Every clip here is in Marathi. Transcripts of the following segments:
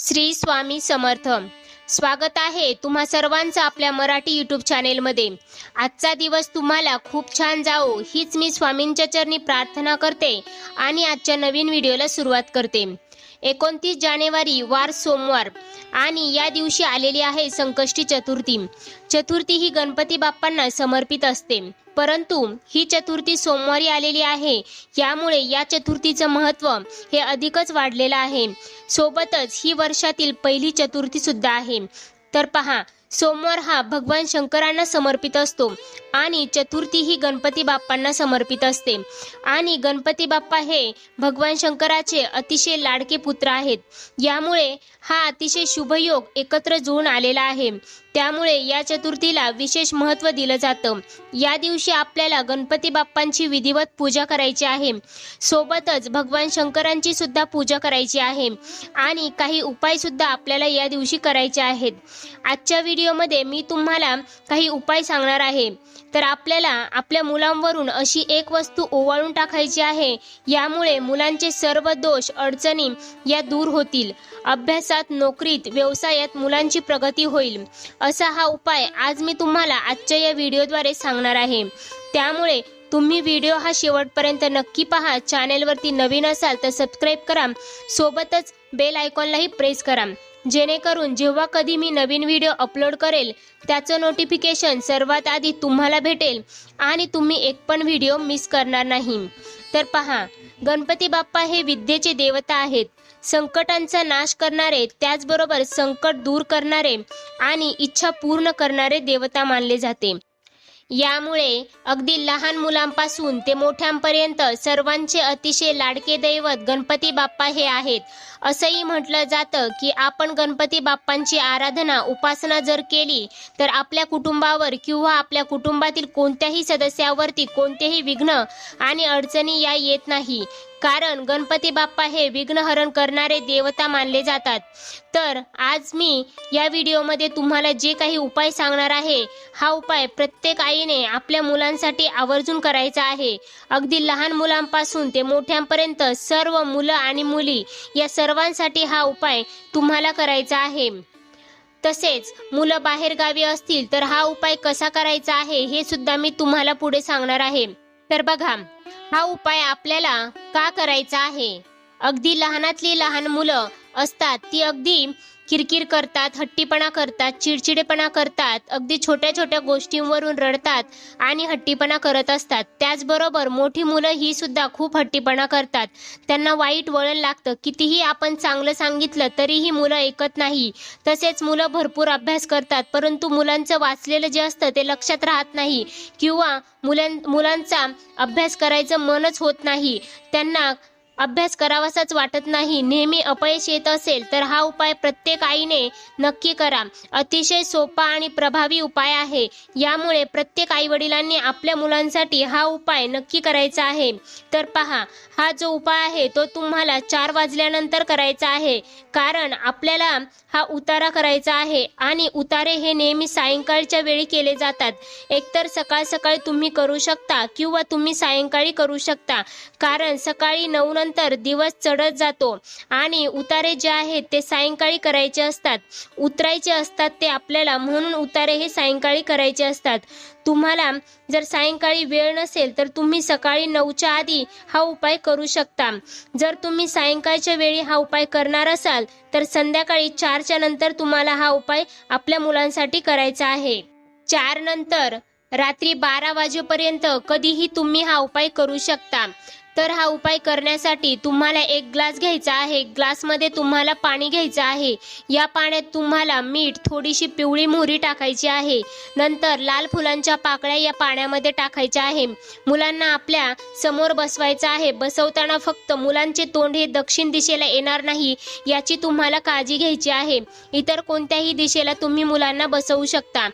श्री स्वामी समर्थ. स्वागत आहे तुम्हा सर्वांचं आपल्या मराठी यूट्यूब चॅनेलमध्ये आजचा दिवस तुम्हाला खूप छान जाओ हीच मी स्वामींच्या चरणी प्रार्थना करते आणि आजच्या नवीन व्हिडिओला सुरुवात करते. एकोणतीस जानेवारी वार सोमवार. आणि या दिवशी आलेली आहे संकष्टी चतुर्थी. चतुर्थी ही गणपती बाप्पांना समर्पित असते. परंतु ही चतुर्थी सोमवारी आलेली आहे. यामुळे या चतुर्थीचं महत्त्व हे अधिकच वाढलेलं आहे. सोबतच ही वर्षातील पहिली चतुर्थी सुद्धा आहे. तर पहा सोमवार हा भगवान शंकरांना समर्पित असतो आणि चतुर्थी ही गणपती बाप्पांना समर्पित असते. आणि गणपती बाप्पा हे भगवान शंकराचे अतिशय लाडके पुत्र आहेत. यामुळे हा अतिशय शुभयोग एकत्र जुळून आलेला आहे. त्यामुळे या चतुर्थीला विशेष महत्त्व दिलं जातं. या दिवशी आपल्याला गणपती बाप्पांची विधिवत पूजा करायची आहे. सोबतच भगवान शंकरांची सुद्धा पूजा करायची आहे. आणि काही उपाय सुद्धा आपल्याला या दिवशी करायचे आहेत. आजच्या व्हिडिओमध्ये मी तुम्हाला काही उपाय सांगणार आहे. तर आपल्याला आपल्या मुलांवरून अशी एक वस्तू ओवाळून टाकायची आहे. यामुळे मुलांचे सर्व दोष अडचणी या दूर होतील. अभ्यासात नोकरीत व्यवसायात मुलांची प्रगती होईल. असा हा उपाय आज मी तुम्हाला आजच्या या व्हिडिओद्वारे सांगणार आहे. त्यामुळे तुम्ही व्हिडिओ हा शेवटपर्यंत नक्की पहा. चॅनेलवरती नवीन असाल तर सबस्क्राईब करा. सोबतच बेल आयकॉनलाही प्रेस करा. जेणेकरून जेव्हा कधी मी नवीन व्हिडिओ अपलोड करेल त्याचं नोटिफिकेशन सर्वात आधी तुम्हाला भेटेल आणि तुम्ही एक पण व्हिडिओ मिस करणार नाही. तर पहा गणपती बाप्पा हे विद्येचे देवता आहेत. संकटांचा नाश करणारे त्याचबरोबर संकट दूर करणारे आणि इच्छा पूर्ण करणारे देवता मानले जाते. यामुळे अगदी लहान मुलांपासून ते मोठ्यांपर्यंत सर्वांचे अतिशय लाडके दैवत गणपती बाप्पा हे आहेत. असंही म्हटलं जातं की आपण गणपती बाप्पांची आराधना उपासना जर केली तर आपल्या कुटुंबावर किंवा आपल्या कुटुंबातील कोणत्याही सदस्यावरती कोणतेही विघ्न आणि अडचणी या येत नाही. कारण गणपती बाप्पा हे विघ्नहरण करणारे देवता मानले जातात. तर आज मी या व्हिडिओमध्ये तुम्हाला जे काही उपाय सांगणार आहे हा उपाय प्रत्येक आईने आपल्या मुलांसाठी आवर्जून करायचा आहे. अगदी लहान मुलांपासून ते मोठ्यांपर्यंत सर्व मुलं आणि मुली या सर्वांसाठी हा उपाय तुम्हाला करायचा आहे. तसेच मुलं बाहेर गावी असतील तर हा उपाय कसा करायचा आहे हे सुद्धा मी तुम्हाला पुढे सांगणार आहे. तर बघा हा उपाय आपल्याला का करायचा आहे? अगदी लहानातली लहान मुलं असतात ती अगदी किरकिर करतात हट्टीपणा करतात चिडचिडेपणा करतात अगदी छोट्या छोट्या गोष्टींवरून रडतात आणि हट्टीपणा करत असतात. त्याचबरोबर मोठी मुलं ही सुद्धा खूप हट्टीपणा करतात. त्यांना वाईट वळण लागतं. कितीही आपण चांगलं सांगितलं तरीही मुलं ऐकत नाही. तसेच मुलं भरपूर अभ्यास करतात परंतु मुलांचं वाचलेलं जे असतं ते लक्षात राहत नाही किंवा मुलां मुलांचा अभ्यास करायचं मनच होत नाही. त्यांना अभ्यास करावासाच वाटत नाही. नेहमी अपयश येत असेल तर हा उपाय प्रत्येक आईने नक्की करा. अतिशय सोपा आणि प्रभावी उपाय आहे. यामुळे प्रत्येक आई वडिलांनी आपल्या मुलांसाठी हा उपाय नक्की करायचा आहे. तर पहा हा जो उपाय आहे तो तुम्हाला चार वाजल्यानंतर करायचा आहे. कारण आपल्याला हा उतारा करायचा आहे आणि उतारे हे नेहमी सायंकाळच्या वेळी केले जातात. एकतर सकाळ सकाळी तुम्ही करू शकता किंवा तुम्ही सायंकाळी करू शकता. कारण सकाळी नऊ त्यानंतर दिवस चढत जातो. आणि उतारे जे आहेत ते सायंकाळी करायचे असतात. उतरायचे असतात ते आपल्याला म्हणून उतारे हे सायंकाळी करायचे असतात. तुम्हाला जर सायंकाळी वेळ नसेल तर तुम्ही सकाळी नऊच्या आधी हा उपाय करू शकता. जर तुम्ही सायंकाळच्या वेळी हा उपाय करणार असाल तर संध्याकाळी चारच्या नंतर तुम्हाला हा उपाय आपल्या मुलांसाठी करायचा आहे. चार नंतर रात्री बारा वाजेपर्यंत कधीही तुम्ही हा उपाय करू शकता. तर हा उपाय करण्यासाठी तुम्हाला एक ग्लास घ्यायचा आहे. ग्लासमध्ये तुम्हाला पाणी घ्यायचं आहे. या पाण्यात तुम्हाला मीठ थोडीशी पिवळी मोहरी टाकायची आहे. नंतर लाल फुलांच्या पाकळ्या या पाण्यामध्ये टाकायच्या आहे. मुलांना आपल्यासमोर बसवायचं आहे. बसवताना फक्त मुलांचे तोंड हे दक्षिण दिशेला येणार नाही याची तुम्हाला काळजी घ्यायची आहे. इतर कोणत्याही दिशेला तुम्ही मुलांना बसवू शकता.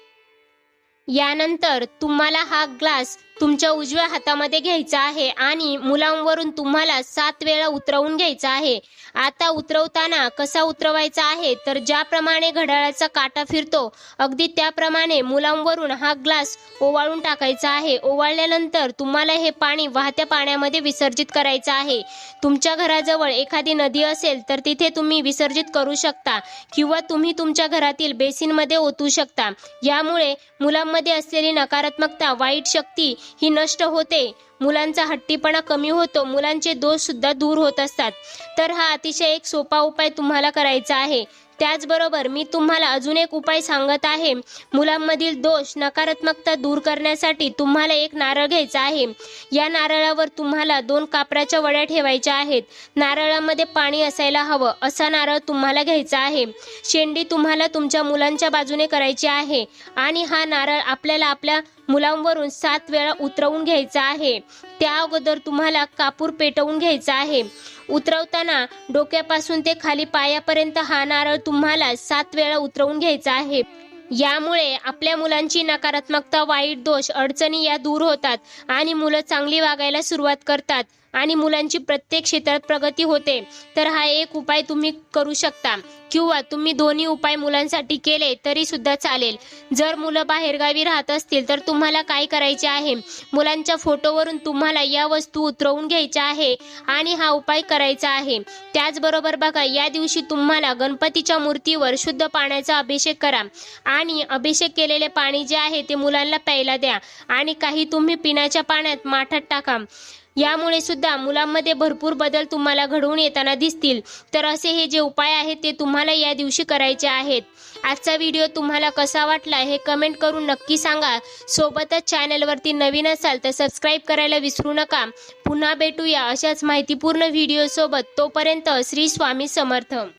यानंतर तुम्हाला हा ग्लास तुमच्या उजव्या हातामध्ये घ्यायचा आहे आणि मुलांवरून तुम्हाला सात वेळा उतरवून घ्यायचा आहे. आता उतरवताना कसा उतरवायचा आहे? तर ज्याप्रमाणे घड्याळाचा काटा फिरतो अगदी त्याप्रमाणे मुलांवरून हा ग्लास ओवाळून टाकायचा आहे. ओवाळल्यानंतर तुम्हाला हे पाणी वाहत्या पाण्यामध्ये विसर्जित करायचं आहे. तुमच्या घराजवळ एखादी नदी असेल तर तिथे तुम्ही विसर्जित करू शकता किंवा तुम्ही तुमच्या घरातील बेसिनमध्ये ओतू शकता. यामुळे मुलांमध्ये असलेली नकारात्मकता वाईट शक्ती ही नष्ट होते. मुलांचा हट्टीपणा कमी होतो. मुलांचे दोष सुद्धा दूर होत असतात. तर हा अतिशय एक सोपा उपाय तुम्हाला करायचा आहे. त्याचबरोबर मी तुम्हाला अजून एक उपाय सांगत आहे. मुलांमधील दोष नकारात्मकता दूर करण्यासाठी तुम्हाला एक नारळ घ्यायचा आहे. या नारळावर तुम्हाला दोन कापराच्या वड्या ठेवायच्या आहेत. नारळामध्ये पाणी असायला हवं असा नारळ तुम्हाला घ्यायचा आहे. शेंडी तुम्हाला तुमच्या मुलांच्या बाजूने करायची आहे आणि हा नारळ आपल्याला आपल्या मुलांवरून सात वेळा उतरवून घ्यायचा आहे. त्या अगोदर तुम्हाला कापूर पेटवून घ्यायचा आहे. उतरवताना डोक्यापासून ते खाली पायापर्यंत हा नारळ तुम्हाला सात वेळा उतरवून घ्यायचा आहे. यामुळे आपल्या मुलांची नकारात्मकता वाईट दोष अडचणी या दूर होतात आणि मुलं चांगली वागायला सुरुवात करतात. आणि मुलांची प्रत्येक क्षेत्रात प्रगती होते. तर हा एक उपाय तुम्ही करू शकता. किंवा तुम्ही दोन्ही उपाय मुलांसाठी केले तरी सुद्धा चालेल. जर मुलं बाहेरगावी राहत असतील तर तुम्हाला काय करायचे आहे? मुलांच्या फोटोवरून तुम्हाला या वस्तू उतरवून घ्यायच्या आहे आणि हा उपाय करायचा आहे. त्याचबरोबर बघा या दिवशी तुम्हाला गणपतीच्या मूर्तीवर शुद्ध पाण्याचा अभिषेक करा. आणि अभिषेक केलेले पाणी जे आहे ते मुलांना प्यायला द्या. आणि काही तुम्ही पिण्याच्या पाण्यात माठात टाका. यामुळे सुद्धा मुलांमध्ये भरपूर बदल तुम्हाला घडवून येताना दिसतील. तर असे हे जे उपाय आहेत ते तुम्हाला या दिवशी करायचे आहेत. आजचा व्हिडिओ तुम्हाला कसा वाटला हे कमेंट करून नक्की सांगा. सोबतच चॅनलवरती नवीन असाल तर सबस्क्राईब करायला विसरू नका. पुन्हा भेटूया अशाच माहितीपूर्ण व्हिडिओसोबत. तोपर्यंत श्री स्वामी समर्थ.